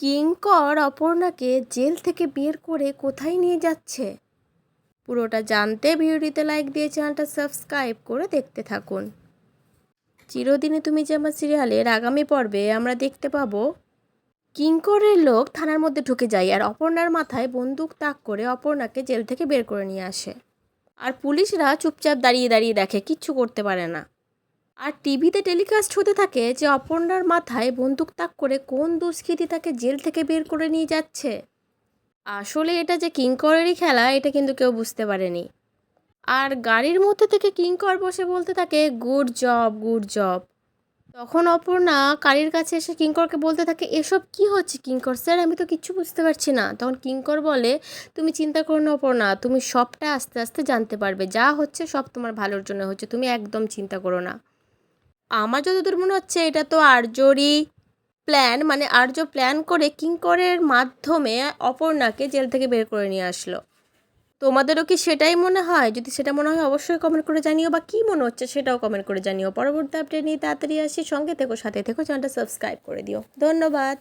কিঙ্কর অপর্ণাকে jail থেকে বের করে কোথায় নিয়ে যাচ্ছে? পুরোটা জানতে ভিডিওটিতে লাইক দিয়ে চ্যানেলটা সাবস্ক্রাইব করে দেখতে থাকুন। চিরদিনে তুমি যে আমার সিরিয়ালের আগামী পর্বে আমরা দেখতে পাবো কিঙ্করের লোক থানার মধ্যে ঢুকে যায় আর অপর্ণার মাথায় বন্দুক তাক করে অপর্ণাকে জেল থেকে বের করে নিয়ে আসে। আর পুলিশরা চুপচাপ দাঁড়িয়ে দাঁড়িয়ে দেখে, কিচ্ছু করতে পারে না। আর টিভিতে টেলিকাস্ট হতে থাকে যে অপর্ণার মাথায় বন্দুক তাক করে কোন দুষ্কৃতি তাকে জেল থেকে বের করে নিয়ে যাচ্ছে। আসলে এটা যে কিঙ্করেরই খেলা, এটা কিন্তু কেউ বুঝতে পারেনি। আর গাড়ির মধ্যে থেকে কিঙ্কর বসে বলতে থাকে, গুড জব গুড জব। তখন অপর্ণা কারির কাছে এসে কিঙ্করকে বলতে থাকে, এসব কি হচ্ছে কিঙ্কর স্যার, আমি তো কিচ্ছু বুঝতে পারছি না। তখন কিঙ্কর বলে, তুমি চিন্তা করো না অপর্ণা, তুমি সবটা আস্তে আস্তে জানতে পারবে। যা হচ্ছে সব তোমার ভালোর জন্য হচ্ছে, তুমি একদম চিন্তা করো না। আমার যতদূর মনে হচ্ছে, এটা তো আর্যরই প্ল্যান মানে আর্য প্ল্যান করে কিঙ্করের মাধ্যমে অপর্ণাকে জেল থেকে বের করে নিয়ে আসলো। তোমাদেরও কি সেটাই মনে হয়? যদি সেটা মনে হয়, অবশ্যই কমেন্ট করে জানিও, বা কী মনে হচ্ছে সেটাও কমেন্ট করে জানিও। পরবর্তী আপডেট নিয়ে তাড়াতাড়ি আসি। সঙ্গে থেকো, সাথে থেকো চ্যানেলটা সাবস্ক্রাইব করে দিও। ধন্যবাদ।